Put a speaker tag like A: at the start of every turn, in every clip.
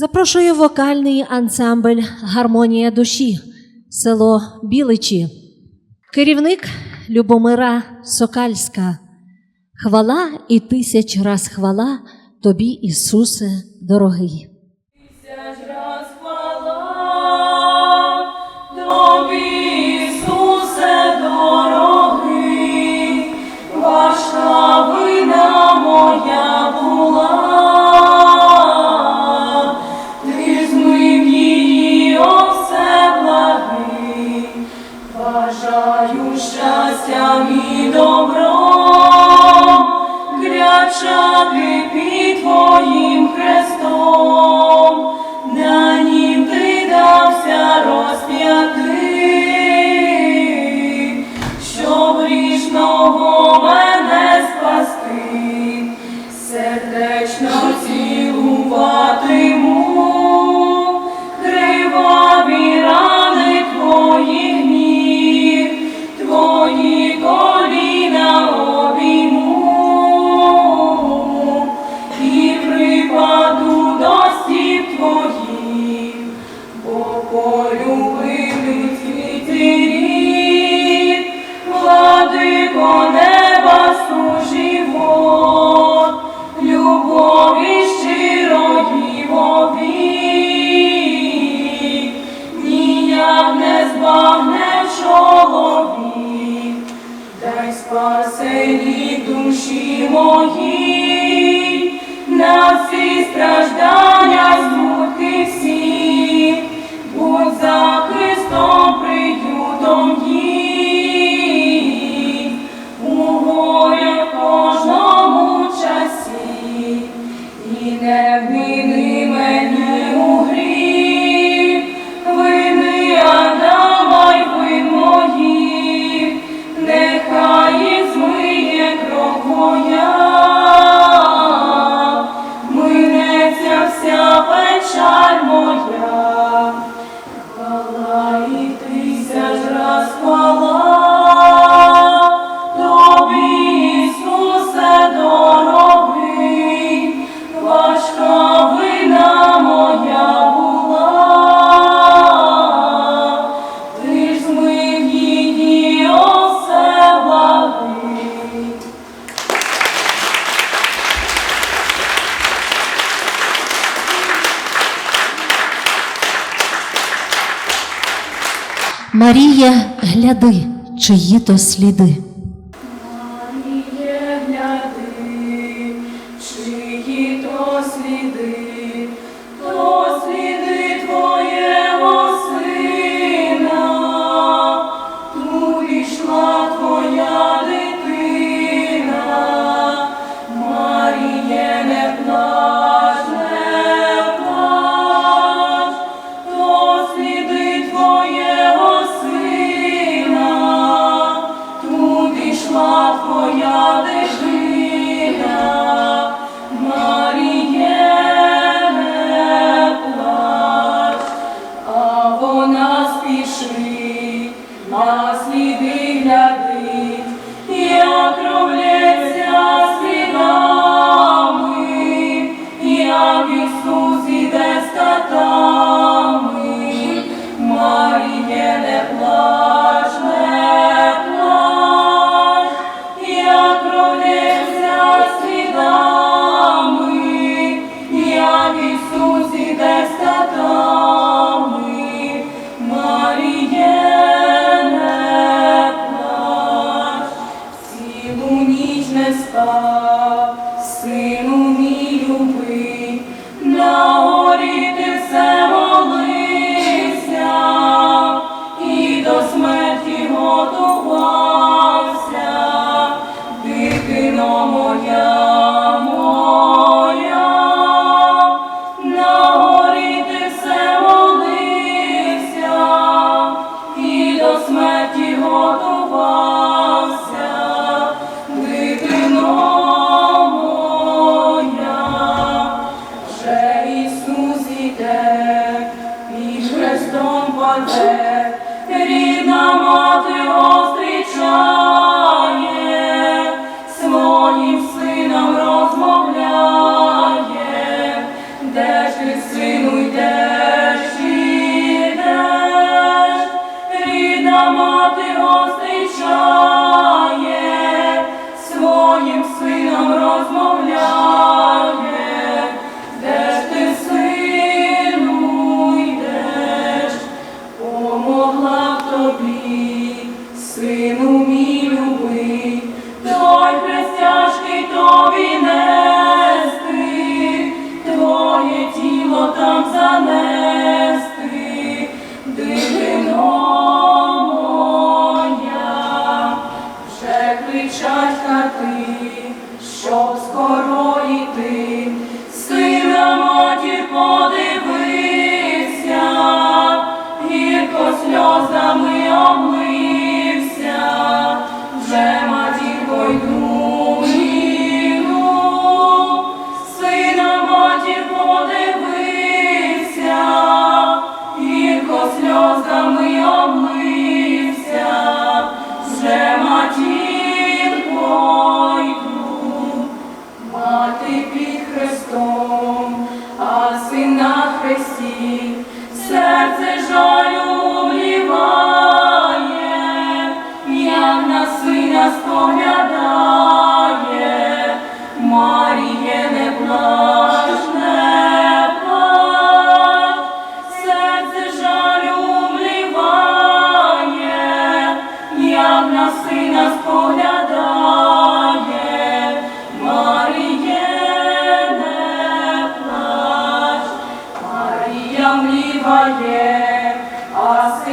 A: Запрошую вокальний ансамбль Гармонія душі, село Біличі, керівник Любомира Сокальська. Хвала і тисяч раз хвала Тобі, Ісусе, дорогий.
B: щастям і добром, крячати.
A: Марія, гляди, чиї то сліди.
B: Сина Христі.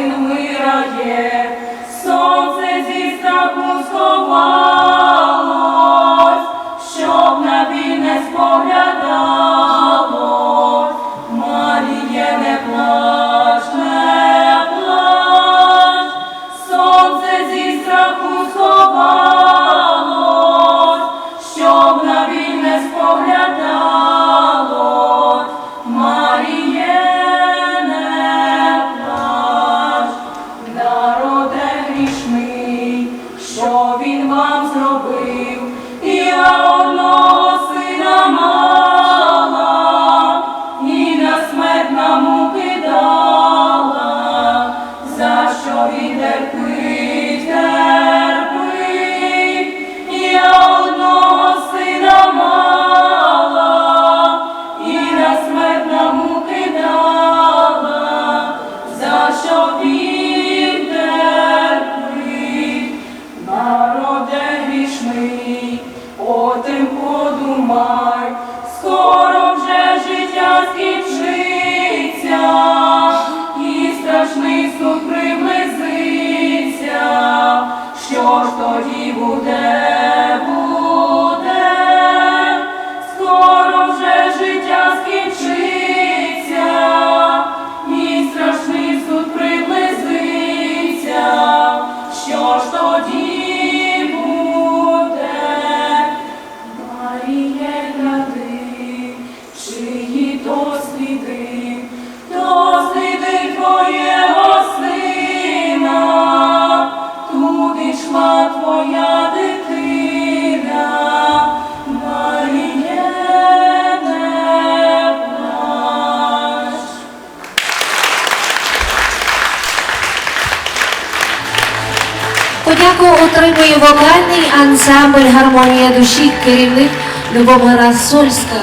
B: син виграє, сонце зі страху сховалось, щоб на не споглядало, Маріє не плач, сонце зі страху сховалось, він вам зробив.
A: Подяку отримує вокальний ансамбль Гармонія душі керівник Любов Гарасольська.